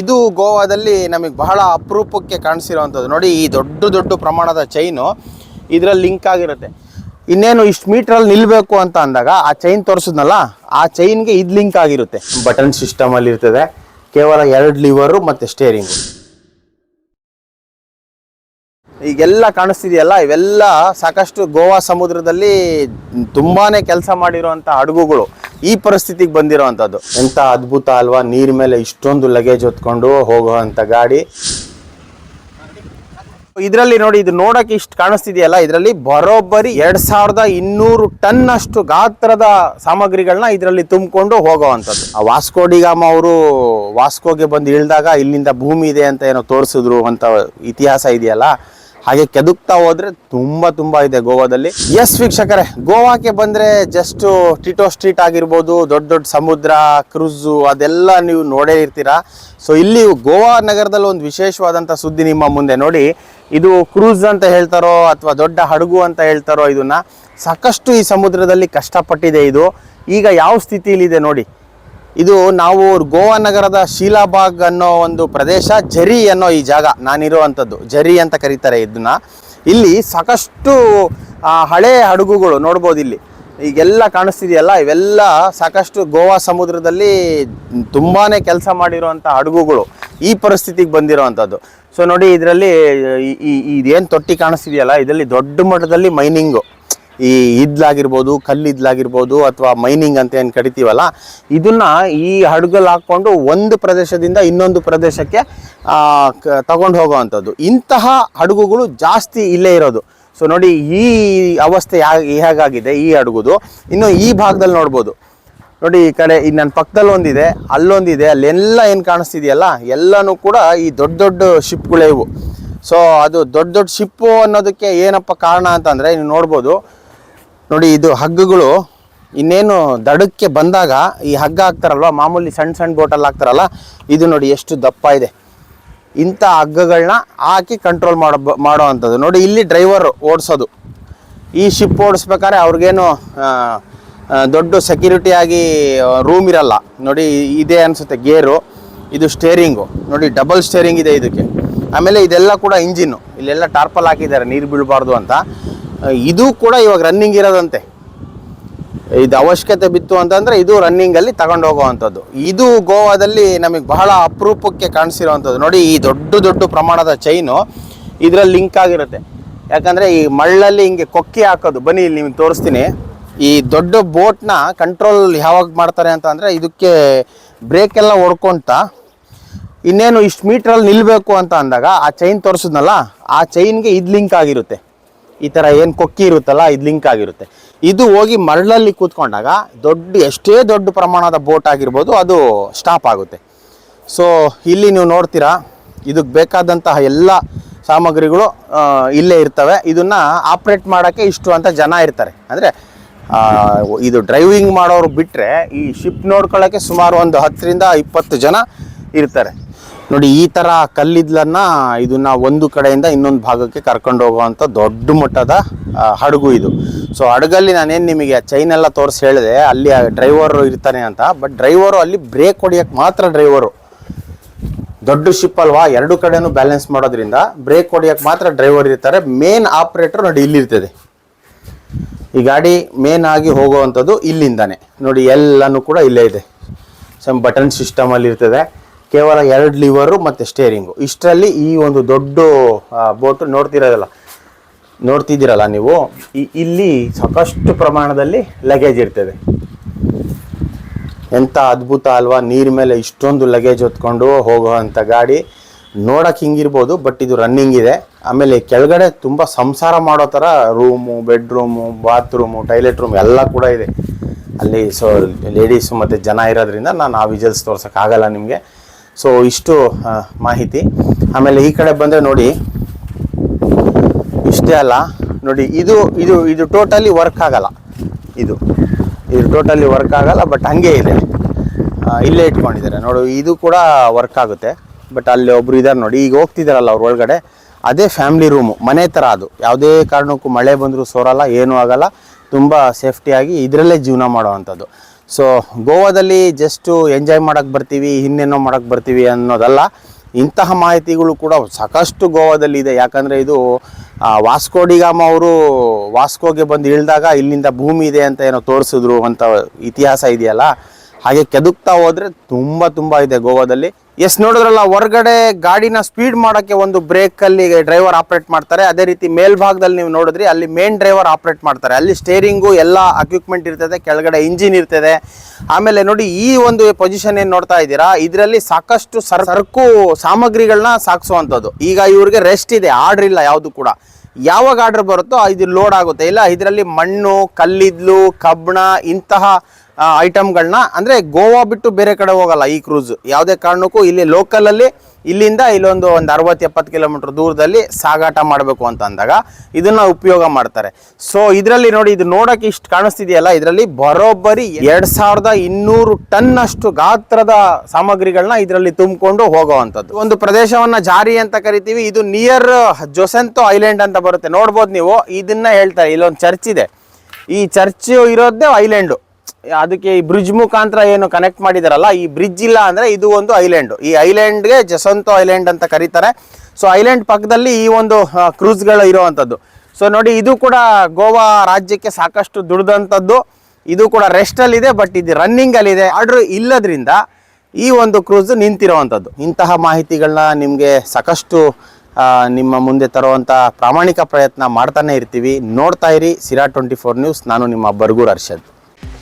ಇದು ಗೋವಾದಲ್ಲಿ ನಮಗೆ ಬಹಳ ಅಪರೂಪಕ್ಕೆ ಕಾಣಿಸಿರುವಂಥದ್ದು. ನೋಡಿ, ಈ ದೊಡ್ಡ ದೊಡ್ಡ ಪ್ರಮಾಣದ ಚೈನು ಇದರಲ್ಲಿ ಲಿಂಕ್ ಆಗಿರುತ್ತೆ. ಇನ್ನೇನು ಇಷ್ಟು ಮೀಟ್ರಲ್ಲಿ ನಿಲ್ಲಬೇಕು ಅಂತ ಅಂದಾಗ ಆ ಚೈನ್ ತೋರಿಸಿದ್ನಲ್ಲ, ಆ ಚೈನ್ಗೆ ಇದು ಲಿಂಕ್ ಆಗಿರುತ್ತೆ. ಬಟನ್ ಸಿಸ್ಟಮಲ್ಲಿ ಇರ್ತದೆ. ಕೇವಲ ಎರಡು ಲಿವರು ಮತ್ತು ಸ್ಟೇರಿಂಗು ಈಗೆಲ್ಲ ಕಾಣಿಸ್ತಿದೆಯಲ್ಲ, ಇವೆಲ್ಲ ಸಾಕಷ್ಟು ಗೋವಾ ಸಮುದ್ರದಲ್ಲಿ ತುಂಬಾನೇ ಕೆಲಸ ಮಾಡಿರುವಂಥ ಹಡಗುಗಳು. ಈ ಪರಿಸ್ಥಿತಿಗೆ ಬಂದಿರುವಂತದ್ದು ಎಂತ ಅದ್ಭುತ ಅಲ್ವಾ? ನೀರ್ ಮೇಲೆ ಇಷ್ಟೊಂದು ಲಗೇಜ್ ಹೊತ್ಕೊಂಡು ಹೋಗುವಂತ ಗಾಡಿ. ಇದರಲ್ಲಿ ನೋಡಿ, ಇದು ನೋಡಕ್ಕೆ ಇಷ್ಟು ಕಾಣಿಸ್ತಿದೆಯಲ್ಲ? ಇದರಲ್ಲಿ ಬರೋಬ್ಬರಿ ಎರಡ್ ಸಾವಿರದ ಇನ್ನೂರು ಟನ್ ಅಷ್ಟು ಗಾತ್ರದ ಸಾಮಗ್ರಿಗಳನ್ನ ಇದರಲ್ಲಿ ತುಂಬಿಕೊಂಡು ಹೋಗೋವಂಥದ್ದು. ಆ ವಾಸ್ಕೋಡಿಗಾಮ ಅವರು ವಾಸ್ಕೋಗೆ ಬಂದು ಇಳಿದಾಗ ಇಲ್ಲಿಂದ ಭೂಮಿ ಇದೆ ಅಂತ ಏನೋ ತೋರಿಸಿದ್ರು ಅಂತ ಇತಿಹಾಸ ಇದೆಯಲ್ಲ? ಹಾಗೆ ಕೆದುಕ್ತಾ ಹೋದ್ರೆ ತುಂಬಾ ತುಂಬಾ ಇದೆ ಗೋವಾದಲ್ಲಿ. ಎಸ್ ವೀಕ್ಷಕರೇ, ಗೋವಾಕ್ಕೆ ಬಂದ್ರೆ ಜಸ್ಟ್ ಟಿಟೋ ಸ್ಟ್ರೀಟ್ ಆಗಿರ್ಬೋದು, ದೊಡ್ಡ ದೊಡ್ಡ ಸಮುದ್ರ ಕ್ರೂಸು ಅದೆಲ್ಲ ನೀವು ನೋಡೇ ಇರ್ತೀರಾ. ಸೊ ಇಲ್ಲಿ ಗೋವಾ ನಗರದಲ್ಲಿ ಒಂದು ವಿಶೇಷವಾದಂಥ ಸುದ್ದಿ ನಿಮ್ಮ ಮುಂದೆ ನೋಡಿ. ಇದು ಕ್ರೂಸ್ ಅಂತ ಹೇಳ್ತಾರೋ ಅಥವಾ ದೊಡ್ಡ ಹಡಗು ಅಂತ ಹೇಳ್ತಾರೋ ಇದನ್ನ ಸಾಕಷ್ಟು ಈ ಸಮುದ್ರದಲ್ಲಿ ಕಷ್ಟಪಟ್ಟಿದೆ ಇದು. ಈಗ ಯಾವ ಸ್ಥಿತಿಯಲ್ಲಿದೆ ನೋಡಿ. ಇದು ನಾವು ಗೋವಾ ನಗರದ ಶೀಲಾಬಾಗ್ ಅನ್ನೋ ಒಂದು ಪ್ರದೇಶ, ಜರಿ ಅನ್ನೋ ಈ ಜಾಗ. ನಾನಿರುವಂಥದ್ದು. ಜರಿ ಅಂತ ಕರೀತಾರೆ ಇದನ್ನ. ಇಲ್ಲಿ ಸಾಕಷ್ಟು ಹಳೆ ಹಡಗುಗಳು ನೋಡ್ಬೋದು ಇಲ್ಲಿ. ಈಗೆಲ್ಲ ಕಾಣಿಸ್ತಿದೆಯಲ್ಲ? ಇವೆಲ್ಲ ಸಾಕಷ್ಟು ಗೋವಾ ಸಮುದ್ರದಲ್ಲಿ ತುಂಬಾ ಕೆಲಸ ಮಾಡಿರುವಂಥ ಹಡಗುಗಳು ಈ ಪರಿಸ್ಥಿತಿಗೆ ಬಂದಿರುವಂಥದ್ದು. ಸೊ ನೋಡಿ, ಇದರಲ್ಲಿ ಈ, ಇದೇನು ತೊಟ್ಟಿ ಕಾಣಿಸ್ತಿದೆಯಲ್ಲ? ಇದರಲ್ಲಿ ದೊಡ್ಡ ಮಟ್ಟದಲ್ಲಿ ಮೈನಿಂಗು. ಈ ಇದ್ಲಾಗಿರ್ಬೋದು, ಕಲ್ಲಿದ್ಲಾಗಿರ್ಬೋದು ಅಥವಾ ಮೈನಿಂಗ್ ಅಂತ ಏನು ಕರಿತೀವಲ್ಲ, ಇದನ್ನ ಈ ಹಡಗಲ್ಲಿ ಹಾಕ್ಕೊಂಡು ಒಂದು ಪ್ರದೇಶದಿಂದ ಇನ್ನೊಂದು ಪ್ರದೇಶಕ್ಕೆ ತಗೊಂಡು ಹೋಗುವಂಥದ್ದು. ಇಂತಹ ಹಡಗುಗಳು ಜಾಸ್ತಿ ಇಲ್ಲೇ ಇರೋದು. ಸೊ ನೋಡಿ, ಈ ಅವಸ್ಥೆ ಹೇಗಾಗಿದೆ ಈ ಹಡಗುದು? ಇನ್ನು ಈ ಭಾಗದಲ್ಲಿ ನೋಡ್ಬೋದು. ನೋಡಿ, ಈ ಕಡೆ ಈ ನನ್ನ ಪಕ್ಕದಲ್ಲಿ ಒಂದಿದೆ, ಅಲ್ಲೊಂದಿದೆ, ಅಲ್ಲೆಲ್ಲ ಏನು ಕಾಣಿಸ್ತಿದೆಯಲ್ಲ, ಎಲ್ಲನೂ ಕೂಡ ಈ ದೊಡ್ಡ ದೊಡ್ಡ ಶಿಪ್ಗಳೇ ಇವು. ಸೊ ಅದು ದೊಡ್ಡ ದೊಡ್ಡ ಶಿಪ್ಪು ಅನ್ನೋದಕ್ಕೆ ಏನಪ್ಪ ಕಾರಣ ಅಂತಂದರೆ, ನೀವು ನೋಡ್ಬೋದು ನೋಡಿ, ಇದು ಹಗ್ಗಗಳು ಇನ್ನೇನು ದಡಕ್ಕೆ ಬಂದಾಗ ಈ ಹಗ್ಗ ಹಾಕ್ತಾರಲ್ವ? ಮಾಮೂಲಿ ಸಣ್ಣ ಸಣ್ಣ ಬೋಟಲ್ಲಿ ಹಾಕ್ತಾರಲ್ಲ? ಇದು ನೋಡಿ ಎಷ್ಟು ದಪ್ಪ ಇದೆ. ಇಂಥ ಹಗ್ಗಗಳನ್ನ ಹಾಕಿ ಕಂಟ್ರೋಲ್ ಮಾಡೋ ಮಾಡೋ ಅಂಥದ್ದು ನೋಡಿ, ಇಲ್ಲಿ ಡ್ರೈವರ್ ಓಡಿಸೋದು. ಈ ಶಿಪ್ ಓಡಿಸ್ಬೇಕಾದ್ರೆ ಅವ್ರಿಗೇನು ದೊಡ್ಡ ಸೆಕ್ಯೂರಿಟಿ ಆಗಿ ರೂಮ್ ಇರಲ್ಲ. ನೋಡಿ, ಇದೆ ಅನಿಸುತ್ತೆ ಗೇರು. ಇದು ಸ್ಟೇರಿಂಗು ನೋಡಿ ಡಬಲ್ ಸ್ಟೇರಿಂಗ್ ಇದೆ ಇದಕ್ಕೆ. ಆಮೇಲೆ ಇದೆಲ್ಲ ಕೂಡ ಇಂಜಿನ್ನು ಇಲ್ಲೆಲ್ಲ ಟಾರ್ಪಲ್ ಹಾಕಿದ್ದಾರೆ, ನೀರು ಬೀಳಬಾರ್ದು ಅಂತ. ಇದು ಕೂಡ ಇವಾಗ ರನ್ನಿಂಗ್ ಇರೋದಂತೆ. ಇದು ಅವಶ್ಯಕತೆ ಬಿತ್ತು ಅಂತಂದ್ರೆ ಇದು ರನ್ನಿಂಗ್ ಅಲ್ಲಿ ತಗೊಂಡು ಹೋಗುವಂಥದ್ದು. ಇದು ಗೋವಾದಲ್ಲಿ ನಮಗೆ ಬಹಳ ಅಪರೂಪಕ್ಕೆ ಕಾಣಿಸಿರುವಂಥದ್ದು. ನೋಡಿ, ಈ ದೊಡ್ಡ ದೊಡ್ಡ ಪ್ರಮಾಣದ ಚೈನು ಇದರಲ್ಲಿ ಲಿಂಕ್ ಆಗಿರುತ್ತೆ. ಯಾಕಂದ್ರೆ ಈ ಮಳ್ಳಲ್ಲಿ ಹಿಂಗೆ ಕೊಕ್ಕಿ ಹಾಕೋದು. ಬನ್ನಿ, ಇಲ್ಲಿ ನಿಮ್ಗೆ ತೋರಿಸ್ತೀನಿ. ಈ ದೊಡ್ಡ ಬೋಟ್ನ ಕಂಟ್ರೋಲ್ ಯಾವಾಗ ಮಾಡ್ತಾರೆ ಅಂತ ಇದಕ್ಕೆ ಬ್ರೇಕ್ ಎಲ್ಲ ಹೊಡ್ಕೊಂತ ಇನ್ನೇನು ಇಷ್ಟು ಮೀಟ್ರಲ್ಲಿ ನಿಲ್ಲಬೇಕು ಅಂತ ಅಂದಾಗ ಆ ಚೈನ್ ತೋರಿಸಿದ್ನಲ್ಲ, ಆ ಚೈನ್ಗೆ ಇದು ಲಿಂಕ್ ಆಗಿರುತ್ತೆ. ಈ ಥರ ಏನು ಕೊಕ್ಕಿ ಇರುತ್ತಲ್ಲ, ಇದು ಲಿಂಕ್ ಆಗಿರುತ್ತೆ. ಇದು ಹೋಗಿ ಮರಳಲ್ಲಿ ಕೂತ್ಕೊಂಡಾಗ ದೊಡ್ಡ, ಎಷ್ಟೇ ದೊಡ್ಡ ಪ್ರಮಾಣದ ಬೋಟ್ ಆಗಿರ್ಬೋದು ಅದು ಸ್ಟಾಪ್ ಆಗುತ್ತೆ. ಸೊ ಇಲ್ಲಿ ನೀವು ನೋಡ್ತೀರಾ, ಇದಕ್ಕೆ ಬೇಕಾದಂತಹ ಎಲ್ಲ ಸಾಮಗ್ರಿಗಳು ಇಲ್ಲೇ ಇರ್ತವೆ. ಇದನ್ನು ಆಪ್ರೇಟ್ ಮಾಡೋಕ್ಕೆ ಇಷ್ಟು ಅಂತ ಜನ ಇರ್ತಾರೆ. ಅಂದರೆ ಇದು ಡ್ರೈವಿಂಗ್ ಮಾಡೋರು ಬಿಟ್ಟರೆ ಈ ಶಿಪ್ ನೋಡ್ಕೊಳ್ಳೋಕ್ಕೆ ಸುಮಾರು ಒಂದು ಹತ್ತರಿಂದ ಇಪ್ಪತ್ತು ಜನ ಇರ್ತಾರೆ. ನೋಡಿ, ಈ ಥರ ಕಲ್ಲಿದ್ಲನ್ನ ಇದನ್ನ ಒಂದು ಕಡೆಯಿಂದ ಇನ್ನೊಂದು ಭಾಗಕ್ಕೆ ಕರ್ಕೊಂಡು ಹೋಗುವಂಥ ದೊಡ್ಡ ಮಟ್ಟದ ಹಡಗು ಇದು. ಸೊ ಹಡಗಲ್ಲಿ ನಾನೇನು ನಿಮಗೆ ಚೈನ್ ಎಲ್ಲ ತೋರಿಸಿ ಹೇಳಿದೆ, ಅಲ್ಲಿ ಡ್ರೈವರು ಇರ್ತಾನೆ ಅಂತ ಬಟ್ ಡ್ರೈವರು ಅಲ್ಲಿ ಬ್ರೇಕ್ ಹೊಡಿಯೋಕ್ಕೆ ಮಾತ್ರ ಡ್ರೈವರು ದೊಡ್ಡ ಶಿಪ್ ಅಲ್ವಾ, ಎರಡು ಕಡೆನೂ ಬ್ಯಾಲೆನ್ಸ್ ಮಾಡೋದ್ರಿಂದ ಬ್ರೇಕ್ ಹೊಡಿಯೋಕ್ಕೆ ಮಾತ್ರ ಡ್ರೈವರ್ ಇರ್ತಾರೆ ಮೇನ್ ಆಪ್ರೇಟರ್ ನೋಡಿ ಇಲ್ಲಿರ್ತದೆ. ಈ ಗಾಡಿ ಮೇನ್ ಆಗಿ ಹೋಗುವಂಥದ್ದು ಇಲ್ಲಿಂದಾನೆ. ನೋಡಿ, ಎಲ್ಲನೂ ಕೂಡ ಇಲ್ಲೇ ಇದೆ. ಸಮ್ ಬಟನ್ ಸಿಸ್ಟಮಲ್ಲಿ ಇರ್ತದೆ ಕೇವಲ ಎರಡು ಲಿವರು ಮತ್ತು ಸ್ಟೇರಿಂಗು. ಇಷ್ಟರಲ್ಲಿ ಈ ಒಂದು ದೊಡ್ಡ ಬೋಟು ನೋಡ್ತಿರೋದಲ್ಲ, ನೋಡ್ತಿದ್ದೀರಲ್ಲ ನೀವು ಇಲ್ಲಿ ಸಾಕಷ್ಟು ಪ್ರಮಾಣದಲ್ಲಿ ಲಗೇಜ್ ಇರ್ತದೆ. ಎಂಥ ಅದ್ಭುತ ಅಲ್ವಾ, ನೀರ್ ಮೇಲೆ ಇಷ್ಟೊಂದು ಲಗೇಜ್ ಹೊತ್ಕೊಂಡು ಹೋಗುವಂಥ ಗಾಡಿ. ನೋಡೋಕೆ ಹಿಂಗಿರ್ಬೋದು ಬಟ್ ಇದು ರನ್ನಿಂಗ್ ಇದೆ. ಆಮೇಲೆ ಕೆಳಗಡೆ ತುಂಬ ಸಂಸಾರ ಮಾಡೋ ಥರ room bedroom bathroom toilet room ಎಲ್ಲ ಕೂಡ ಇದೆ. ಅಲ್ಲಿ ಸೊ ಲೇಡೀಸು ಮತ್ತು ಜನ ಇರೋದ್ರಿಂದ ನಾನು ಆ ವಿಜಲ್ಸ್ ತೋರ್ಸೋಕ್ಕಾಗಲ್ಲ ನಿಮಗೆ. ಸೊ ಇಷ್ಟು ಮಾಹಿತಿ. ಆಮೇಲೆ ಈ ಕಡೆ ಬಂದರೆ ನೋಡಿ, ಇಷ್ಟೇ ಅಲ್ಲ, ನೋಡಿ, ಇದು ಇದು ಇದು ಟೋಟಲಿ ವರ್ಕ್ ಆಗಲ್ಲ. ಇದು ಇದು ಟೋಟಲಿ ವರ್ಕ್ ಆಗಲ್ಲ ಬಟ್ ಹಂಗೆ ಇದೆ. ಇಲ್ಲೇ ಇಟ್ಕೊಂಡಿದ್ದಾರೆ. ನೋಡು, ಇದು ಕೂಡ ವರ್ಕ್ ಆಗುತ್ತೆ. ಬಟ್ ಅಲ್ಲಿ ಒಬ್ರು ಇದ್ದಾರೆ ನೋಡಿ, ಈಗ ಹೋಗ್ತಿದ್ದಾರಲ್ಲ ಅವ್ರ ಒಳಗಡೆ. ಅದೇ ಫ್ಯಾಮಿಲಿ ರೂಮು ಮನೆ ಥರ ಅದು. ಯಾವುದೇ ಕಾರಣಕ್ಕೂ ಮಳೆ ಬಂದರೂ ಸೋರಲ್ಲ, ಏನೂ ಆಗಲ್ಲ. ತುಂಬ ಸೇಫ್ಟಿಯಾಗಿ ಇದರಲ್ಲೇ ಜೀವನ ಮಾಡುವಂಥದ್ದು. ಸೊ ಗೋವಾದಲ್ಲಿ ಜಸ್ಟು ಎಂಜಾಯ್ ಮಾಡೋಕ್ಕೆ ಬರ್ತೀವಿ, ಇನ್ನೇನೋ ಮಾಡೋಕ್ಕೆ ಬರ್ತೀವಿ ಅನ್ನೋದಲ್ಲ. ಇಂತಹ ಮಾಹಿತಿಗಳು ಕೂಡ ಸಾಕಷ್ಟು ಗೋವಾದಲ್ಲಿ ಇದೆ. ಯಾಕಂದರೆ ಇದು ವಾಸ್ಕೋ ಡಿಗಾಮ ಅವರು ವಾಸ್ಕೋಗೆ ಬಂದು ಇಳಿದಾಗ ಇಲ್ಲಿಂದ ಭೂಮಿ ಇದೆ ಅಂತ ಏನೋ ತೋರಿಸಿದ್ರು ಅಂತ ಇತಿಹಾಸ ಇದೆಯಲ್ಲ. ಹಾಗೆ ಕೆದುಕ್ತಾ ಹೋದ್ರೆ ತುಂಬಾ ತುಂಬಾ ಇದೆ ಗೋವಾದಲ್ಲಿ. ಎಸ್ ನೋಡಿದ್ರಲ್ಲ, ಹೊರಗಡೆ ಗಾಡಿನ ಸ್ಪೀಡ್ ಮಾಡೋಕ್ಕೆ ಒಂದು ಬ್ರೇಕ್ ಅಲ್ಲಿ ಡ್ರೈವರ್ ಆಪರೇಟ್ ಮಾಡ್ತಾರೆ. ಅದೇ ರೀತಿ ಮೇಲ್ಭಾಗದಲ್ಲಿ ನೀವು ನೋಡಿದ್ರಿ, ಅಲ್ಲಿ ಮೇನ್ ಡ್ರೈವರ್ ಆಪರೇಟ್ ಮಾಡ್ತಾರೆ. ಅಲ್ಲಿ ಸ್ಟೇರಿಂಗು ಎಲ್ಲ ಅಕ್ವಿಪ್ಮೆಂಟ್ ಇರ್ತದೆ, ಕೆಳಗಡೆ ಇಂಜಿನ್ ಇರ್ತದೆ. ಆಮೇಲೆ ನೋಡಿ, ಈ ಒಂದು ಪೊಸಿಷನ್ ಏನು ನೋಡ್ತಾ ಇದ್ದೀರಾ, ಇದರಲ್ಲಿ ಸಾಕಷ್ಟು ಸರ್, ಸರಕು ಸಾಮಗ್ರಿಗಳನ್ನ ಸಾಗಿಸುವಂಥದ್ದು ಈಗ ಇವ್ರಿಗೆ ರೆಸ್ಟ್ ಇದೆ ಆರ್ಡ್ರ್ ಇಲ್ಲ ಯಾವುದು ಕೂಡ. ಯಾವಾಗ ಆರ್ಡರ್ ಬರುತ್ತೋ, ಇದು ಲೋಡ್ ಆಗುತ್ತೆ. ಇಲ್ಲ, ಇದರಲ್ಲಿ ಮಣ್ಣು, ಕಲ್ಲಿದ್ಲು, ಕಬ್ಬಣ, ಇಂತಹ ಐಟಮ್ಗಳನ್ನ ಅಂದರೆ ಗೋವಾ ಬಿಟ್ಟು ಬೇರೆ ಕಡೆ ಹೋಗಲ್ಲ ಈ ಕ್ರೂಸ್ ಯಾವುದೇ ಕಾರಣಕ್ಕೂ ಇಲ್ಲಿ ಲೋಕಲಲ್ಲಿ ಇಲ್ಲಿಂದ ಇಲ್ಲೊಂದು ಒಂದು ಅರವತ್ತು ಎಪ್ಪತ್ತು ಕಿಲೋಮೀಟ್ರ್ ದೂರದಲ್ಲಿ ಸಾಗಾಟ ಮಾಡಬೇಕು ಅಂತ ಅಂದಾಗ ಇದನ್ನು ಉಪಯೋಗ ಮಾಡ್ತಾರೆ. ಸೊ ಇದರಲ್ಲಿ ನೋಡಿ, ಇದು ನೋಡೋಕೆ ಇಷ್ಟು ಕಾಣಿಸ್ತಿದೆಯಲ್ಲ, ಇದರಲ್ಲಿ ಬರೋಬ್ಬರಿ ಎರಡು ಸಾವಿರದ ಇನ್ನೂರು ಟನ್ ಅಷ್ಟು ಗಾತ್ರದ ಸಾಮಗ್ರಿಗಳನ್ನ ಇದರಲ್ಲಿ ತುಂಬಿಕೊಂಡು ಹೋಗುವಂಥದ್ದು. ಒಂದು ಪ್ರದೇಶವನ್ನು ಜಾರಿ ಅಂತ ಕರಿತೀವಿ, ಇದು ನಿಯರ್ ಜೊಸೆಂತೋ ಐಲ್ಯಾಂಡ್ ಅಂತ ಬರುತ್ತೆ. ನೋಡ್ಬೋದು ನೀವು, ಇದನ್ನ ಹೇಳ್ತಾರೆ, ಇಲ್ಲೊಂದು ಚರ್ಚ್ ಇದೆ. ಈ ಚರ್ಚ್ ಇರೋದೇ ಐಲ್ಯಾಂಡು. ಅದಕ್ಕೆ ಈ ಬ್ರಿಡ್ಜ್ ಮುಖಾಂತರ ಏನು ಕನೆಕ್ಟ್ ಮಾಡಿದಾರಲ್ಲ, ಈ ಬ್ರಿಡ್ಜ್ ಇಲ್ಲ ಅಂದ್ರೆ ಇದು ಒಂದು ಐಲ್ಯಾಂಡ್ ಈ ಐಲ್ಯಾಂಡ್ಗೆ ಜಸಂತೋ ಐಲ್ಯಾಂಡ್ ಅಂತ ಕರೀತಾರೆ. ಸೊ ಐಲ್ಯಾಂಡ್ ಪಕ್ಕದಲ್ಲಿ ಈ ಒಂದು ಕ್ರೂಸ್ಗಳು ಇರುವಂಥದ್ದು ಸೊ ನೋಡಿ, ಇದು ಕೂಡ ಗೋವಾ ರಾಜ್ಯಕ್ಕೆ ಸಾಕಷ್ಟು ದುಡ್ದಂಥದ್ದು ಇದು ಕೂಡ ರೆಸ್ಟಲ್ಲಿದೆ ಬಟ್ ಇದು ರನ್ನಿಂಗಲ್ಲಿದೆ ಆರ್ಡ್ರ್ ಇಲ್ಲದ್ರಿಂದ ಈ ಒಂದು ಕ್ರೂಸ್ ನಿಂತಿರುವಂಥದ್ದು ಇಂತಹ ಮಾಹಿತಿಗಳನ್ನ ನಿಮಗೆ ಸಾಕಷ್ಟು ನಿಮ್ಮ ಮುಂದೆ ತರುವಂಥ ಪ್ರಾಮಾಣಿಕ ಪ್ರಯತ್ನ ಮಾಡ್ತಾನೆ ಇರ್ತೀವಿ. ನೋಡ್ತಾ ಇರಿ, ಸಿರಾ ಟ್ವೆಂಟಿ ಫೋರ್ ನ್ಯೂಸ್ ನಾನು ನಿಮ್ಮ ಬರ್ಗೂರ್ ಅರ್ಷದ್